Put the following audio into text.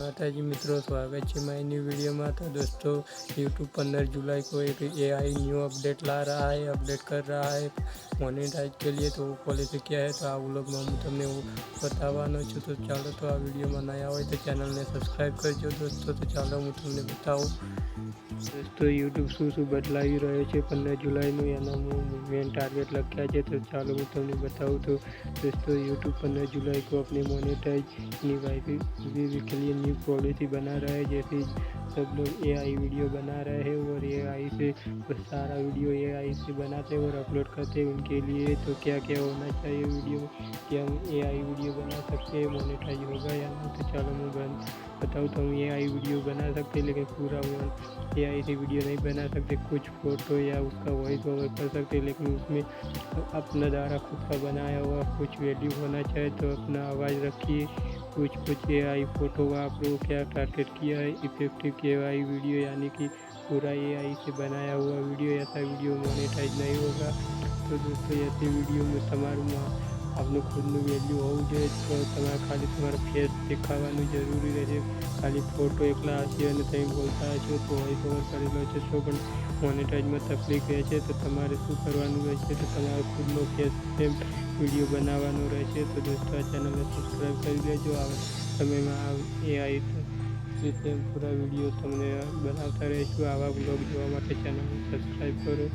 માતાજી મિત્રો स्वागत है माय न्यू वीडियो में तो दोस्तों यूट्यूब पंद्रह जुलाई को एक ए आई न्यू अपडेट ला रहा है अपडेट कर रहा है મોનેટાઈઝ के लिए तो वो पॉलिसी क्या है तो આ વ્લોગમાં હું તમને એવું બતાવવાનો છું તો ચાલો તો આ વિડીયોમાં નયા હોય તો ચેનલને સબસ્ક્રાઈબ કરજો દોસ્તો તો ચાલો હું તમને બતાવું દોસ્તો યુટ્યુબ શું શું બદલાવી રહ્યો છે પંદર જુલાઈનું એના હું મેન ટાર્ગેટ લખ્યા છે તો ચાલો હું તમને बताऊँ तो दोस्तों यूट्यूब पंद्रह जुलाई को अपने मोनेटाइज न्यू वाईपी के लिए न्यू पॉलिसी बना रहा है जैसे सब लोग ए आई वीडियो बना रहे हैं और ए आई से सारा वीडियो ए आई से बनाते हैं और अपलोड करते हैं उनके लिए। तो क्या क्या होना चाहिए वीडियो कि हम ए आई वीडियो बना सकते हैं मोनेटाइज होगा या नहीं? तो चलो मैं बन, बताऊँ तो हम ए आई वीडियो बना सकते हैं, लेकिन पूरा वो ए आई से वीडियो नहीं बना सकते। कुछ फ़ोटो या उसका वॉइस ओवर कर सकते हैं, लेकिन उसमें अपना द्वारा खुद का बनाया हुआ कुछ वैल्यू होना चाहिए। तो अपना आवाज़ रखिए। कुछ कुछ ए आई फ़ोटो आप लोग क्या टारगेट किया है इफेक्टिव के आई वीडियो यानी कि पूरा ए आई से बनाया हुआ वीडियो ऐसा वीडियो मोनेटाइज नहीं होगा તો દોસ્તો ऐसी वीडियो में તમારું આપનું ખુદનું વેલ્યુ હોવું જોઈએ તો તમારે ખાલી તમારા ફેસ દેખાવાનું જરૂરી રહેશે ખાલી ફોટો એકલા હશે અને તમે બોલતા હશો તો વોઇસ ઓવર કરેલો છે તો પણ મોનેટાઇઝમાં તકલીફ રહે છે તો તમારે શું કરવાનું રહેશે તો તમારે ખુદનો ફેસ સેમ વીડિયો બનાવવાનો રહેશે, તો દોસ્તો આ ચેનલને સબસ્ક્રાઈબ કરી દેજો. આ સમયમાં એ આવી રીતે પૂરા વીડિયો તમને બનાવતા રહીશું. આવા બ્લોગ જોવા માટે ચેનલને સબસ્ક્રાઈબ કરો.